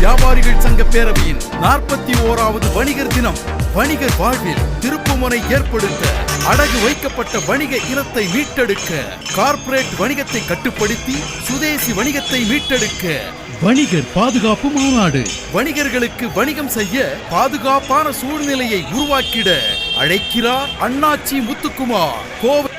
வியாபாரிகள் சங்க பேரவையின் நாற்பத்தி ஓராவது வணிகர் தினம் வணிகர் வாழ்வில் திருப்புமுனை ஏற்படுத்த அடகு வைக்கப்பட்ட வணிக இனத்தை மீட்டெடுக்க கார்ப்பரேட் வணிகத்தை கட்டுப்படுத்தி சுதேசி வணிகத்தை மீட்டெடுக்க. வணிகர் பாதுகாப்பு மாநாடு. வணிகர்களுக்கு வணிகம் செய்ய பாதுகாப்பான சூழ்நிலையை உருவாக்கிட அழைக்கிறார் அண்ணாச்சி முத்துக்குமார். கோவை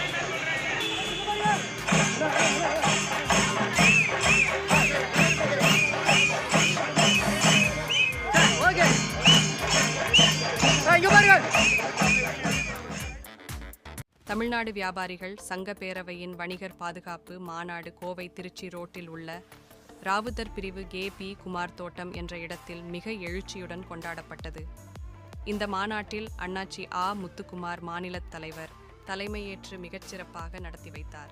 தமிழ்நாடு வியாபாரிகள் சங்க பேரவையின் வணிகர் பாதுகாப்பு மாநாடு கோவை திருச்சி ரோட்டில் உள்ள ராவுதர் பிரிவு கே பி குமார் தோட்டம் என்ற இடத்தில் மிக எழுச்சியுடன் கொண்டாடப்பட்டது. இந்த மாநாட்டில் அண்ணாச்சி ஆ. முத்துக்குமார் மாநிலத் தலைவர் தலைமையேற்று மிகச்சிறப்பாக நடத்தி வைத்தார்.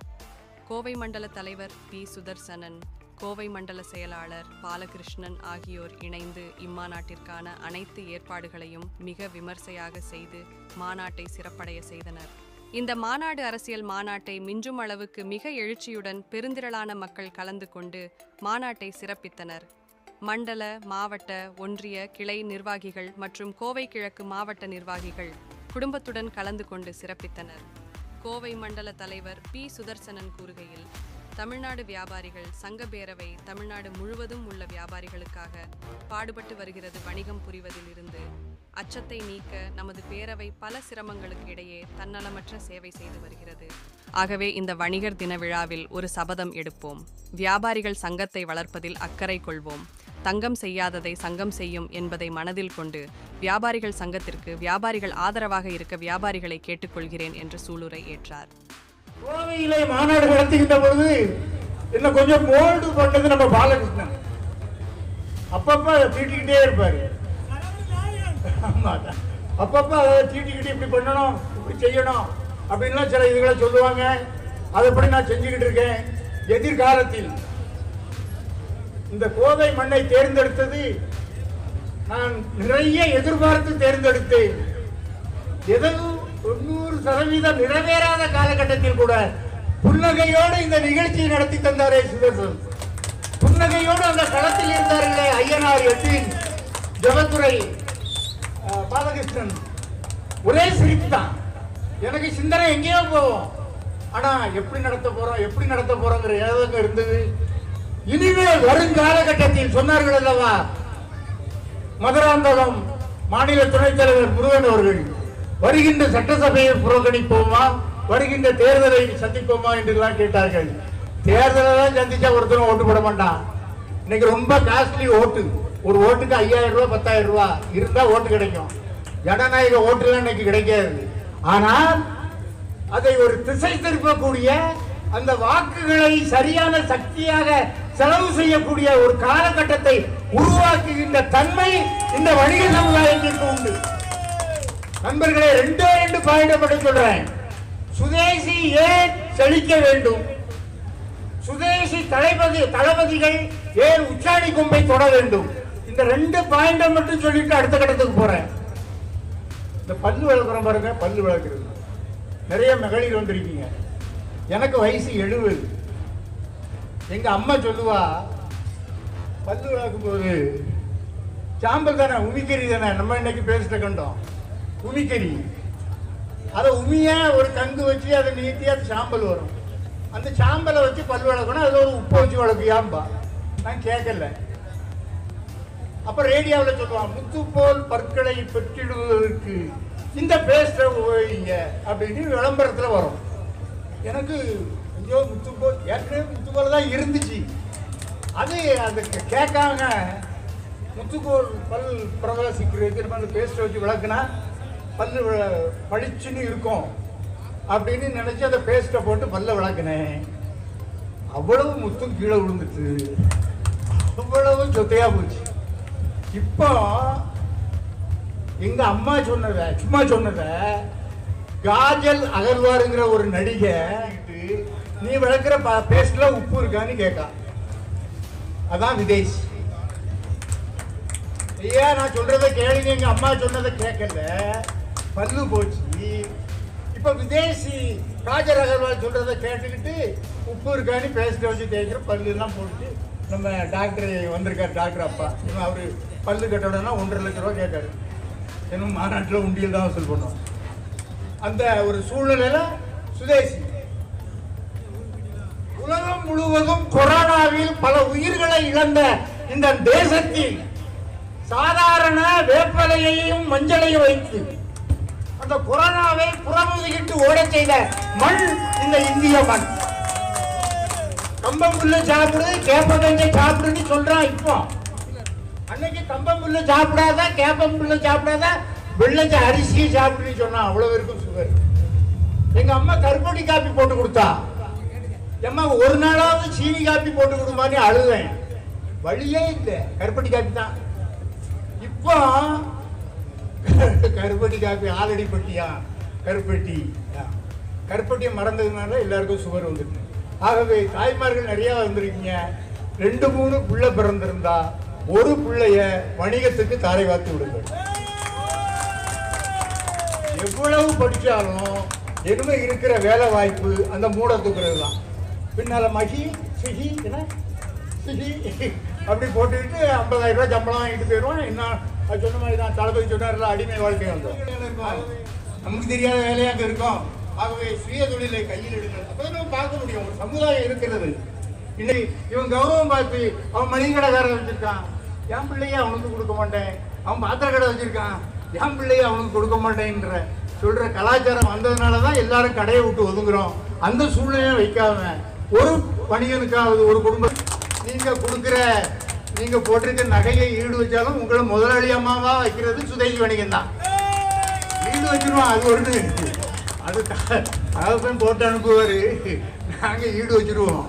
கோவை மண்டல தலைவர் பி. சுதர்சனன் கோவை மண்டல செயலாளர் பாலகிருஷ்ணன் ஆகியோர் இணைந்து இம்மாநாட்டிற்கான அனைத்து ஏற்பாடுகளையும் மிக விமர்சையாக செய்து மாநாட்டை சிறப்படைய செய்தனர். இந்த மாநாடு அரசியல் மாநாட்டை மிஞ்சும் அளவுக்கு மிக எழுச்சியுடன் பெருந்திரளான மக்கள் கலந்து கொண்டு மாநாட்டை சிறப்பித்தனர். மண்டல மாவட்ட ஒன்றிய கிளை நிர்வாகிகள் மற்றும் கோவை கிழக்கு மாவட்ட நிர்வாகிகள் குடும்பத்துடன் கலந்து கொண்டு சிறப்பித்தனர். கோவை மண்டல தலைவர் பி. சுதர்சனன் கூறுகையில் தமிழ்நாடு வியாபாரிகள் சங்க பேரவை தமிழ்நாடு முழுவதும் உள்ள வியாபாரிகளுக்காக பாடுபட்டு வருகிறது வணிகம் புரிவதில் இருந்து அச்சத்தை நீக்க நமது பேரவை பல சிரமங்களுக்கு இடையே தன்னலமற்ற சேவை செய்து வருகிறது. ஆகவே இந்த வணிகர் தின விழாவில் ஒரு சபதம் எடுப்போம். வியாபாரிகள் சங்கத்தை வளர்ப்பதில் அக்கறை கொள்வோம். தங்கம் செய்யாததை சங்கம் செய்யும் என்பதை மனதில் கொண்டு வியாபாரிகள் சங்கத்திற்கு வியாபாரிகள் ஆதரவாக இருக்க வியாபாரிகளை கேட்டுக்கொள்கிறேன் என்று சூளுரை ஏற்றார். கோவையிலே மாநாடு நடத்துகின்ற பொழுது என்ன கொஞ்சம் போல்டு பண்ணது நம்ம பாலகிருஷ்ணன். அப்பப்ப தீட்டிக்கிட்டே இருப்பாரு. அப்பப்போ அப்பப்ப அதை தீட்டிக்கிட்டு இப்படி பண்ணணும் இப்படி செய்யணும் அப்படின்லாம் சில இதுகளை சொல்லுவாங்க. அதைப்படி நான் செஞ்சுக்கிட்டு இருக்கேன். எதிர்காலத்தில் இந்த கோவை மண்ணை தேர்ந்தெடுத்தது நான் நிறைய எதிர்பார்த்து தேர்ந்தெடுத்தேன். எதுவும் தொண்ணூறு சதவீதம் நிறைவேறாத காலகட்டத்தில் கூட புன்னகையோடு இந்த நிகழ்ச்சியை நடத்தி தந்தாரே சுதர்சன். புன்னகையோடு அந்த களத்தில் இருந்தார்களே ஐயனார் எட்டின் ஜெபத்துறை. பாலகிருஷ்ணன். ஒரே சிரிப்பு தான் எனக்கு சிந்தனை எங்கேயோ போவோம் ஆனா எப்படி நடத்த போறோம் எப்படி நடத்த போறோங்கிற ஏதோ இருந்தது. இனிமேல் வரும் காலகட்டத்தில் சொன்னார்கள் அல்லவா? மதுராந்தகம் மாநில துணைத் தலைவர் முருகன் அவர்கள் வருகின்ற சட்டசபையை புறக்கணிப்போமா? வருகின்ற தேர்தலை சந்திப்போமா? என்றெல்லாம் கேட்டார்கள். தேர்தலை தான் சந்திச்சா ஒருத்தரும் ஓட்டு போட மாட்டான். இன்னைக்கு ரொம்ப காஸ்ட்லி ஓட்டு. ஒரு ஓட்டுக்கு ஐயாயிரம் ரூபா பத்தாயிரம் ரூபா இருந்தா ஓட்டு கிடைக்கும். ஜனநாயக ஓட்டுலாம் இன்னைக்கு கிடைக்காது. ஆனால் அதை ஒரு திசை திருப்பக்கூடிய அந்த வாக்குகளை சரியான சக்தியாக செலவு செய்யக்கூடிய ஒரு காலகட்டத்தை உருவாக்குகின்ற தன்மை இந்த வணிக சமுதாயத்திற்கு உண்டு. நண்பர்களே ரெண்டே ரெண்டு பாயிண்ட் மட்டும் சொல்றேன். சுதேசி ஏன் செழிக்க வேண்டும்? சுதேசி தளபதி தளபதிகள் ஏன் உச்சாணி கும்பை தொட வேண்டும்? இந்த ரெண்டு பாயிண்டை மட்டும் சொல்லிட்டு அடுத்த கட்டத்துக்கு போறேன். இந்த பல்லு வளர்க்குறோம் பாருங்க பல்லு வளர்க்குறது நிறைய மகளிர் வந்திருக்கீங்க. எனக்கு வயசு எழுபது. எங்கள் அம்மா சொல்லுவா பல்லு வளர்க்கும் போது சாம்பல் தானே உமிக்கறி தானே நம்ம இன்னைக்கு பேசிட்ட கண்டோம் உமிக்கறி அதை உமியாக ஒரு கங்கு வச்சு அதை நீட்டி அது சாம்பல் வரும். அந்த சாம்பலை வச்சு பல் வளர்க்கணும் அதில் ஒரு உப்பு வச்சு வளர்க்கியாம்பா நான் கேட்கல. அப்ப ரேடியோவில் சொல்லுவான் முத்து போல் பற்களை பெற்றிடுவதற்கு இந்த பேஸ்ட்டை உபயோகிங்க அப்படின்னு விளம்பரத்தில் வரும். எனக்கு ஐயோ முத்து போல் ஏற்கனவே முத்து போல் தான் இருந்துச்சு. அது அந்த கே- கேட்காம முத்துக்கோல் பல் பிரகாசிக்கிறதுக்கு நம்ம அந்த பேஸ்ட்டை வச்சு விளக்குனா பல் பளிச்சுன்னு இருக்கும். அப்படின்னு நினச்சி அந்த பேஸ்ட்டை போட்டு பல்ல விளக்குனேன். அவ்வளவு முத்தும் கீழே விழுந்துட்டு அவ்வளவு சொத்தையாக போச்சு. இப்போ எங்க அம்மா சொன்னத சும்மா சொன்னத காஜல் அகர்வாருங்கிற ஒரு நடிகை நீ விளக்குற பேஸ்ட்ல உப்பு இருக்கான்னு கேட்கா அதான் விதேஷ். ஐயா நான் சொல்றதை கேளுங்க எங்க அம்மா சொன்னதை கேட்கல. பல்லு போச்சு. இப்ப விதேசி காஜல் அகர்வால் சொல்றதை கேட்டுக்கிட்டு உப்பு இருக்கான்னு பேஸ்ட் வச்சு தேய்க்கிற பல்லு எல்லாம் போட்டு நம்ம டாக்டர் வந்திருக்கார் டாக்டர் அப்பா. அவர் பல்லு கட்டணும்னா ஒன்றரை லட்ச ரூபா கேட்டார். இன்னும் மாநாட்டில் உண்டியல் தான் வசூல் பண்ணோம். அந்த ஒரு சூழ்நிலையில் சுதேசி. உலகம் முழுவதும் கொரோனாவில் பல உயிர்களை இழந்த இந்த தேசத்தில் சாதாரண வேப்பலையையும் மஞ்சளையும் வைத்து அந்த கொரோனாவை புறமுதுகிட்டு ஓடச் செய்த மண் இந்த இந்திய மண். கம்பம் புல்லு சாப்பிடு கேப்பங்கஞ்சை சாப்பிடுன்னு சொல்றான் இப்போ. அன்னைக்கு கம்பம் புல்லு சாப்பிடாத கேப்பம் புல்லு சாப்பிடாத வெள்ளச்ச அரிசியை சாப்பிடுன்னு சொன்னான் அவ்வளவு இருக்கும் சுகர் எங்க அம்மா கருப்பட்டி காப்பி போட்டு கொடுத்தா. எம்மா ஒரு நாளாவது சீனி காப்பி போட்டு கொடுமான்னு அழுவேன் வழியே இல்லை கருப்பட்டி காப்பி தான். இப்போ கருப்பட்டி காப்பி ஆலடி பட்டியா? கருப்பட்டி. கருப்பட்டியை மறந்ததுனால எல்லாருக்கும் சுகர் வந்துருக்கு ஆகவே தாய்மார்கள் நிறைய வந்திருக்கீங்க. ரெண்டு மூணு புள்ள பிறந்திருந்தா ஒரு பிள்ளைய வணிகத்துக்கு தாரை வாத்து விடுங்கள் எவ்வளவு படிச்சாலும் இனிமே இருக்கிற வேலை வாய்ப்பு அந்த மூட தூக்குறது தான் பின்னால மகி சிகி என்ன? சிகி அப்படி போட்டுக்கிட்டு ஐம்பதாயிரம் ரூபாய் சம்பளம் வாங்கிட்டு போயிடுவோம் அது சொன்ன மாதிரி தான் தளபதி சொன்னார்ல அடிமை வாழ்க்கை வந்தோம். நமக்கு தெரியாத வேலையா அங்க இருக்கும். ஆகவே சுய தொழிலை கையில் எடுக்கிறது அப்பதான் நம்ம பார்க்க முடியும் ஒரு சமுதாயம் இருக்கிறது. இன்னைக்கு இவன் கௌரவம் பார்த்து அவன் மளிகை கடைக்காரன் வச்சிருக்கான். என் பிள்ளையே அவனுக்கு கொடுக்க மாட்டேன். அவன் பாத்திர கடை வச்சிருக்கான். என் பிள்ளையே அவனுக்கு கொடுக்க மாட்டேன்ற சொல்ற கலாச்சாரம் வந்ததுனால தான் எல்லாரும் கடையை விட்டு ஒதுங்குறோம். அந்த சூழ்நிலையை வைக்காம ஒரு பணியனுக்காவது ஒரு குடும்பம் நீங்க கொடுக்குற நீங்க போட்டிருக்க நகையை ஈடு வச்சாலும் உங்களை முதலாளி அம்மாவா வைக்கிறது சுதேசி வணிகம் தான் ஈடு வச்சிருவான் அது ஒன்று அது தகப்பன் போட்டு அனுப்புவார். நாங்கள் ஈடு வச்சிருவோம்.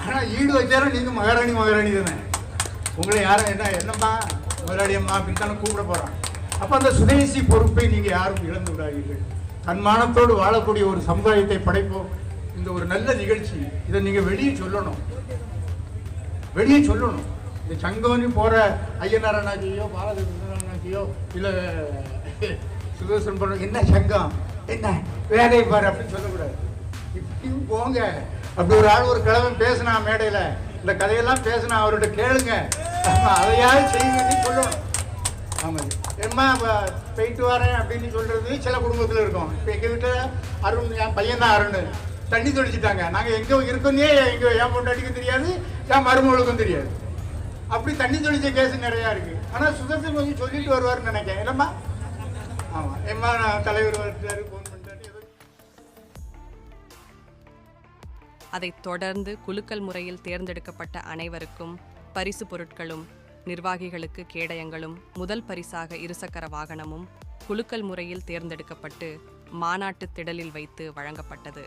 ஆனால் ஈடு வச்சாலும் நீங்கள் மகாராணி மகாராணி தானே. உங்களை யாரும் என்ன என்னம்மா முதலாளி அம்மா அப்படின்னு தானே கூப்பிட போகிறான் அப்போ அந்த சுதேசி பொறுப்பை நீங்கள் யாரும் இழந்து விடாதீர்கள். தன்மானத்தோடு வாழக்கூடிய ஒரு சமுதாயத்தை படைப்போம். இந்த ஒரு நல்ல நிகழ்ச்சி. இதை நீங்கள் வெளியே சொல்லணும். வெளியே சொல்லணும். இந்த சங்கோனி போகிற ஐயனார் அண்ணாச்சியோ பாலகிருஷ்ணன் அண்ணாச்சியோ இல்ல சுதர்சன் பண்ண என்ன சங்கம்? என்ன? வேலையை பாரு அப்படின்னு சொல்லக்கூடாது. இப்படியும் போங்க. அப்படி ஒரு ஆள் ஒரு கிழமை பேசினா மேடையில் இந்த கதையெல்லாம் பேசினா அவர்கிட்ட கேளுங்க. ஆமா, அதையாவது செய்யுங்கன்னு சொல்லணும் ஆமாம் எம்மா போயிட்டு வரேன் அப்படின்னு சொல்கிறது சில குடும்பத்தில் இருக்கும். இப்போ எங்கள் வீட்டில் அருண் என் பையன் தான் அருண். தண்ணி தொடிச்சிட்டாங்க நாங்கள் எங்கே இருக்கோன்னே எங்கே என் பொண்டாட்டிக்கும் தெரியாது என் மருமகளுக்கும் தெரியாது. அப்படி தண்ணி தொழிச்ச கேஸ் நிறையா இருக்குது ஆனால் சுதர்சன் கொஞ்சம் சொல்லிட்டு வருவாருன்னு நினைக்கிறேன். இல்லைம்மா ஆமா. எம்மா நான் தலைவர் ஃபோன் பண்ணிட்டாரு அதைத் தொடர்ந்து குலுக்கல் முறையில் தேர்ந்தெடுக்கப்பட்ட அனைவருக்கும் பரிசு பொருட்களும் நிர்வாகிகளுக்கு கேடயங்களும் முதல் பரிசாக இருசக்கர வாகனமும் குலுக்கல் முறையில் தேர்ந்தெடுக்கப்பட்டு மாநாட்டு திடலில் வைத்து வழங்கப்பட்டது.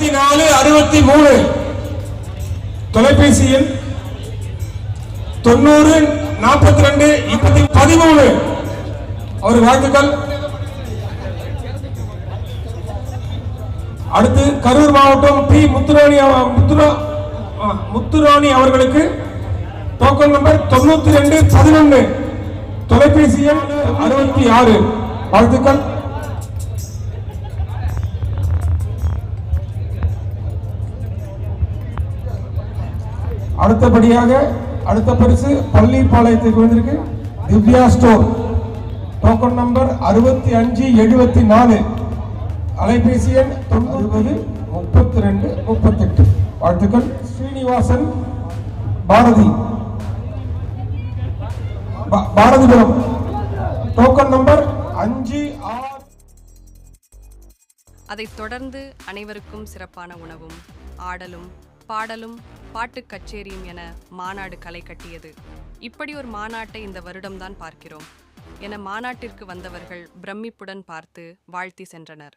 அறுபத்தி நாலு அறுபத்தி மூணு. தொலைபேசி எண் தொண்ணூறு நாற்பத்தி ரெண்டு இப்பத்தி பதிமூணு. அவர் வாழ்த்துக்கள். அடுத்து கரூர் மாவட்டம் பி முத்துராணி முத்துரா முத்துராணி அவர்களுக்கு டோக்கன் நம்பர் தொண்ணூத்தி ரெண்டு பதினொன்று தொலைபேசி எண் அறுபத்தி ஆறு. வாழ்த்துக்கள். அடுத்தபடியாக அடுத்த பரிசு பள்ளிப்பாளையத்துக்கு வந்திருக்கு. திவ்யா ஸ்டோர். டோக்கன் நம்பர் அறுபத்தி அஞ்சு எழுபத்தி நாலு. அலைபேசி எண் தொண்ணூறு முப்பத்தி ரெண்டு முப்பத்தெட்டு. வாழ்த்துக்கள் ஸ்ரீனிவாசன் பாரதி. பாரதிபுரம். டோக்கன் நம்பர் அஞ்சு ஆறு. அதைத் தொடர்ந்து அனைவருக்கும் சிறப்பான உணவும் ஆடலும் பாடலும் பாட்டுக் கச்சேரியும் என மாநாடு களை கட்டியது. இப்படி ஒரு மாநாட்டை இந்த வருடம்தான் பார்க்கிறோம். என மாநாட்டிற்கு வந்தவர்கள் பிரமிப்புடன் பார்த்து வாழ்த்தி சென்றனர்.